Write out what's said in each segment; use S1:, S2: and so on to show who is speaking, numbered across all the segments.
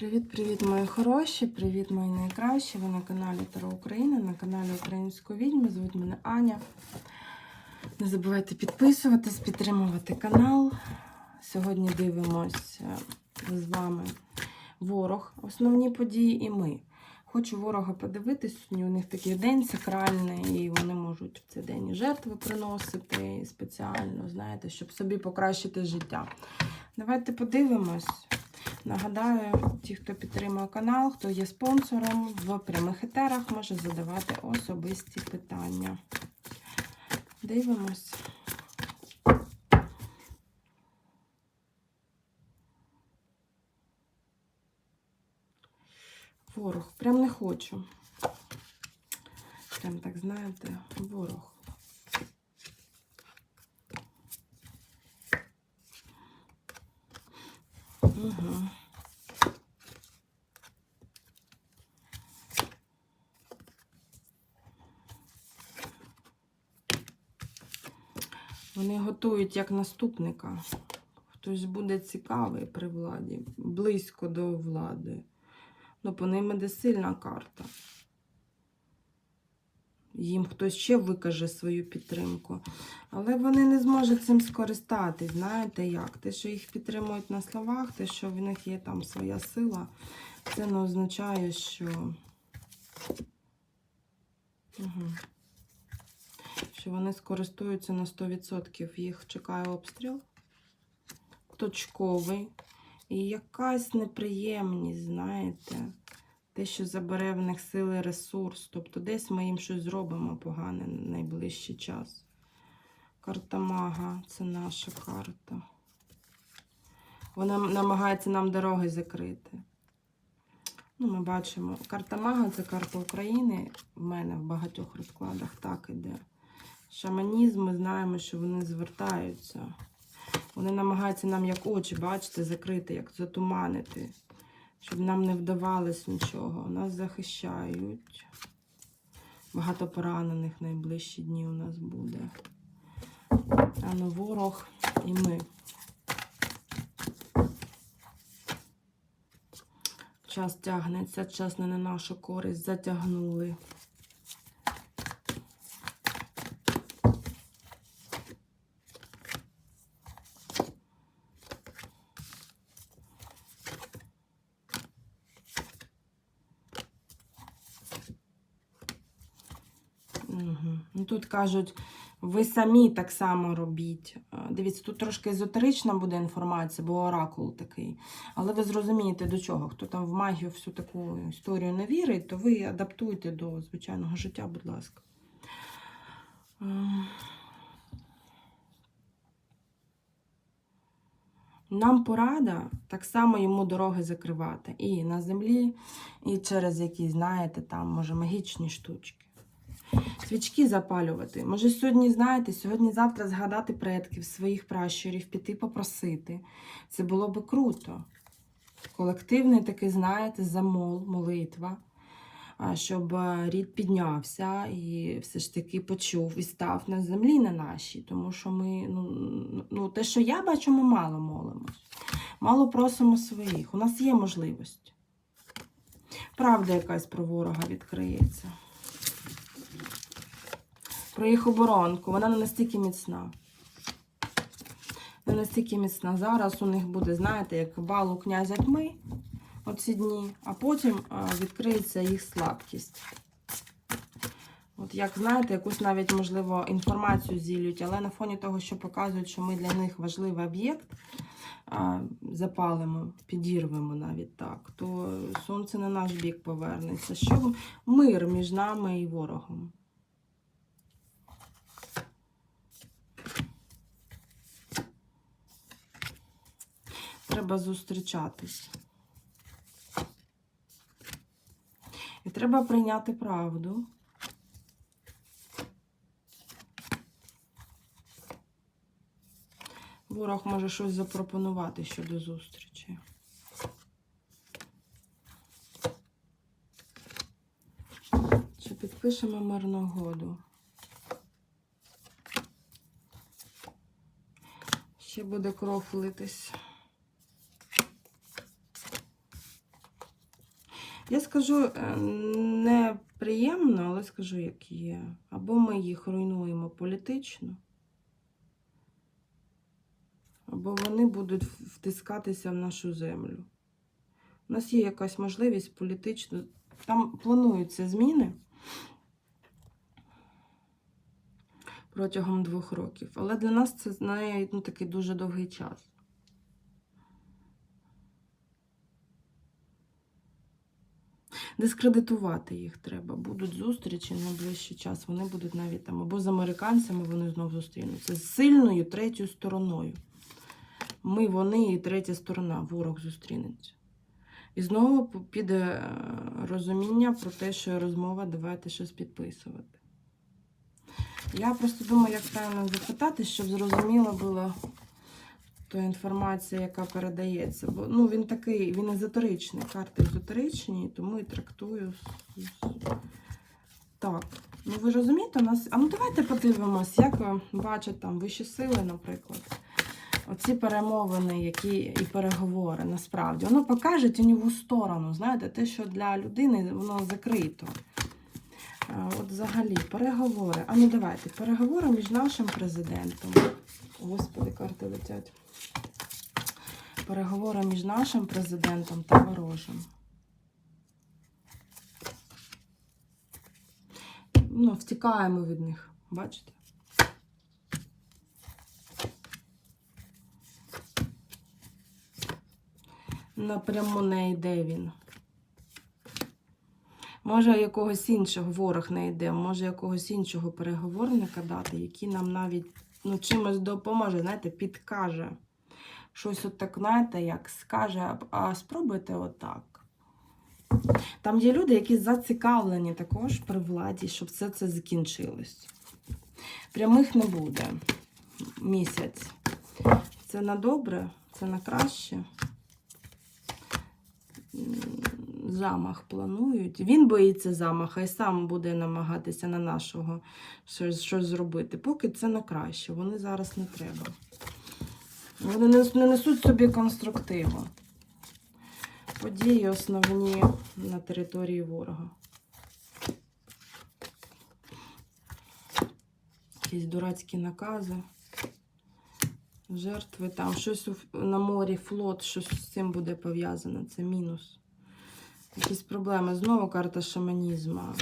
S1: Привіт-привіт, мої хороші! Привіт, мої найкращі! Ви на каналі Таро України, на каналі Української відьми. Звуть мене Аня. Не забувайте підписуватись, підтримувати канал. Сьогодні дивимося з вами ворог, основні події і ми. Хочу ворога подивитись. У них такий день сакральний, і вони можуть в цей день і жертви приносити спеціально, знаєте, щоб собі покращити життя. Давайте подивимось. Нагадаю, ті, хто підтримує канал, хто є спонсором, в прямих етерах може задавати особисті питання. Дивимось. Ворог. Прям не хочу. Прям так, знаєте, ворог. Вони готують як наступника. Хтось буде цікавий при владі, близько до влади. Ну, по ним іде сильна карта. Їм хтось ще викаже свою підтримку. Але вони не зможуть цим скористатись. Знаєте як? Те, що їх підтримують на словах, те, що в них є там своя сила, це не означає, що. Угу. Що вони скористуються на 100%. Їх чекає обстріл. Точковий. І якась неприємність, знаєте, те, що забере в них сили ресурс. Тобто десь ми їм щось зробимо погане на найближчий час. Карта мага це наша карта. Вона намагається нам дороги закрити. Ну, Ми бачимо, карта мага це карта України. В мене в багатьох розкладах так іде. Шаманізм, ми знаємо, що вони звертаються. Вони намагаються нам як очі, бачите, закрити, як затуманити, щоб нам не вдавалось нічого. Нас захищають. Багато поранених найближчі дні у нас буде. А ну ворог і ми. Час тягнеться, час не на нашу користь затягнули. Угу. Ну, тут кажуть, ви самі так само робіть. Е, Дивіться, тут трошки езотерична буде інформація, бо оракул такий. Але ви зрозумієте до чого. Хто там в магію всю таку історію не вірить, то ви адаптуйте до звичайного життя, будь ласка. Ем. Нам порада так само йому дороги закривати. І на землі, і через якісь, знаєте, там, може, магічні штучки. Свічки запалювати. Може, сьогодні, знаєте, сьогодні-завтра згадати предків, своїх пращурів, піти попросити. Це було би круто. Колективний такий, знаєте, замол, молитва, щоб е, рід піднявся і все ж таки почув і став на землі на нашій. Тому що ми, ну, ну те, що я бачу, ми мало молимось. Мало просимо своїх. У нас є можливість. Правда якась про ворога відкриється про їх оборонку. Вона не настільки міцна. Не настільки міцна. Зараз у них буде, знаєте, як бал у князя тьми оці дні, а потім відкриється їх слабкість. От як знаєте, якусь навіть, можливо, інформацію зілють, але на фоні того, що показують, що ми для них важливий об'єкт, запалимо, підірвемо навіть так, то сонце на наш бік повернеться. Що мир між нами і ворогом. Треба зустрічатись. І треба прийняти правду. Ворог може щось запропонувати щодо зустрічі. Чи підпишемо мирну? Ще буде кров литись. Я скажу е, неприємно, але скажу, як є. Або ми їх руйнуємо політично, або вони будуть втискатися в нашу землю. У нас є якась можливість політично. Там плануються зміни протягом двох років. Але для нас це знає ну, такий дуже довгий час. Дискредитувати їх треба. Будуть зустрічі на найближчий час. Вони будуть навіть там або з американцями вони знову зустрінуться. З сильною третьою стороною. Ми, вони і третя сторона, ворог зустрінеться. І знову піде е, розуміння про те, що розмова, давайте щось підписувати. Я просто думаю, як правильно запитати, щоб зрозуміло було та інформація, яка передається. Бо ну, він такий, він езотеричний, карти езотеричні, тому і трактую. Так. Ну ви розумієте, у нас. А ну давайте подивимось, як ви бачите там вищі сили, наприклад. Оці перемовини, які і переговори, насправді, воно покаже тіньову сторону. Знаєте, те, що для людини воно закрито. От взагалі, переговори. А ну давайте, переговори між нашим президентом. Господи, карти летять. Переговори між нашим президентом та ворожим. Ну, втікаємо від них, бачите? Напряму не йде він. Може, якогось іншого ворог не йде, може якогось іншого переговорника дати, який нам навіть ну, чимось допоможе, знаєте, підкаже. Щось от так, знаєте, як скаже, а спробуйте отак. Там є люди, які зацікавлені також при владі, щоб все це закінчилось. Прямих не буде місяць. Це на добре, це на краще. Замах планують. Він боїться замаха і сам буде намагатися на нашого щось, щось зробити. Поки це на краще. Вони зараз не треба. Вони не, не несуть собі конструктиву. Події основні на території ворога. Якісь дурацькі накази, жертви там, щось на морі, флот, щось з цим буде пов'язане. Це мінус. Якісь проблеми. Знову карта шаманізму.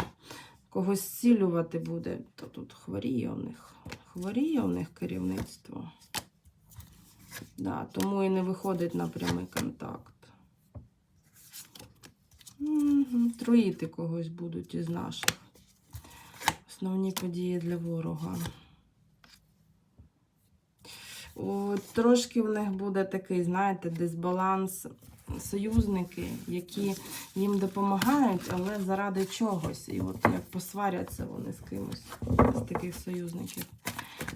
S1: Когось зцілювати буде. То тут хворіє у них. Хворіє у них керівництво. Да, тому і не виходить на прямий контакт. Троїти когось будуть із наших. Основні події для ворога. О, трошки в них буде такий, знаєте, дисбаланс. Союзники, які їм допомагають, але заради чогось. І от як посваряться вони з кимось з таких союзників.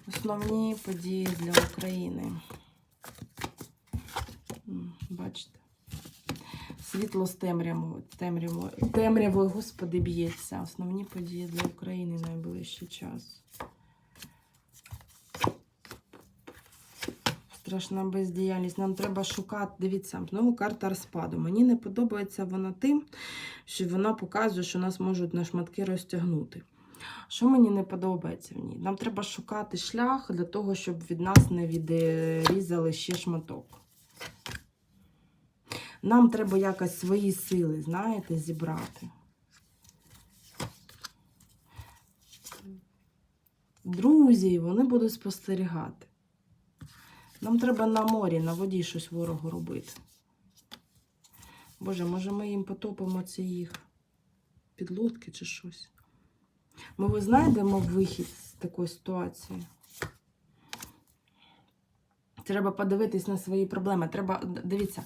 S1: Основні події для України. Бачите? Світло з темрявою, темрявою, господи, б'ється. Основні події для України найближчий час. Страшна бездіяльність. Нам треба шукати. Дивіться, знову карта розпаду. Мені не подобається вона тим, що вона показує, що нас можуть на шматки розтягнути. Що мені не подобається в ній? Нам треба шукати шлях для того, щоб від нас не відрізали ще шматок. Нам треба якось свої сили, знаєте, зібрати. Друзі, вони будуть спостерігати. Нам треба на морі, на воді щось ворогу робити. Боже, може ми їм потопимо ці їх підлодки чи щось. Ми ви знайдемо вихід з такої ситуації. Треба подивитись на свої проблеми. Треба, дивіться,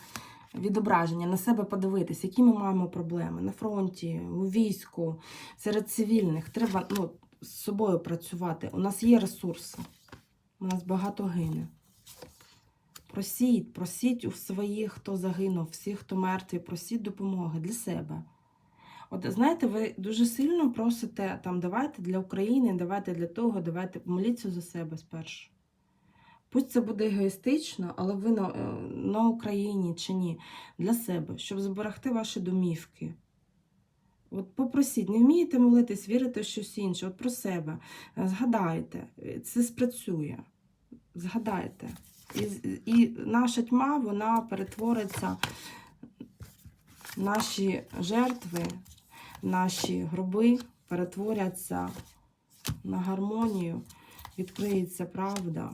S1: відображення, на себе подивитись, які ми маємо проблеми на фронті, у війську, серед цивільних. Треба ну, з собою працювати. У нас є ресурси. У нас багато гине. Просіть, просіть у своїх, хто загинув, всіх, хто мертві, просіть допомоги для себе. От знаєте, ви дуже сильно просите там, давайте для України, давайте для того, давайте моліться за себе спершу. Пусть це буде егоїстично, але ви на, е, на Україні чи ні, для себе, щоб зберегти ваші домівки, От попросіть, не вмієте молитись, вірите в щось інше, от про себе. Згадайте, це спрацює. Згадайте. І, і наша тьма, вона перетвориться, наші жертви, наші гроби перетворяться на гармонію, відкриється правда.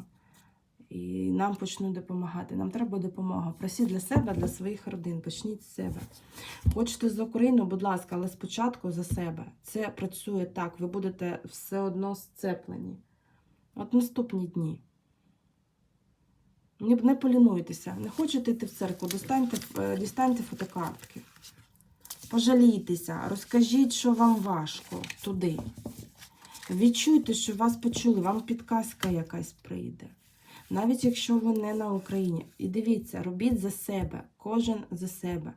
S1: І нам почнуть допомагати. Нам треба допомога. Просіть для себе, для своїх родин. Почніть з себе. Хочете за Україну, будь ласка, але спочатку за себе. Це працює так. Ви будете все одно сцеплені. От наступні дні. Не, полінуйтеся. Не хочете йти в церкву, достаньте, е, дістаньте фотокартки. Пожалійтеся, розкажіть, що вам важко туди. Відчуйте, що вас почули, вам підказка якась прийде. Навіть якщо ви не на Україні. І дивіться, робіть за себе, кожен за себе.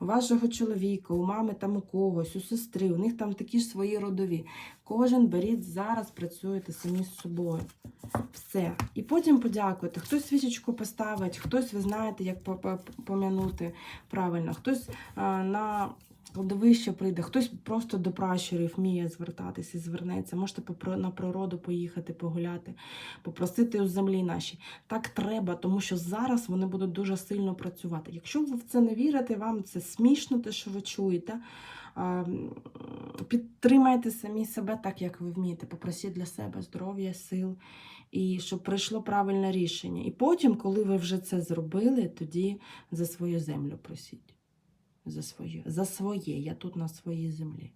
S1: У вашого чоловіка, у мами там у когось, у сестри, у них там такі ж свої родові. Кожен беріть зараз, працюєте самі з собою. Все. І потім подякуйте. Хтось свічечку поставить, хтось, ви знаєте, як по- по- пом'янути правильно, хтось на кладовище прийде, хтось просто до пращурів вміє звертатися звернеться. Можете на природу поїхати, погуляти, попросити у землі наші. Так треба, тому що зараз вони будуть дуже сильно працювати. Якщо ви в це не вірите, вам це смішно, те, що ви чуєте. Підтримайте самі себе так, як ви вмієте. Попросіть для себе здоров'я, сил і щоб прийшло правильне рішення. І потім, коли ви вже це зробили, тоді за свою землю просіть. За своє. За своє. Я тут на своїй землі.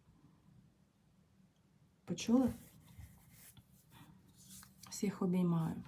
S1: Почули? Всіх обіймаю.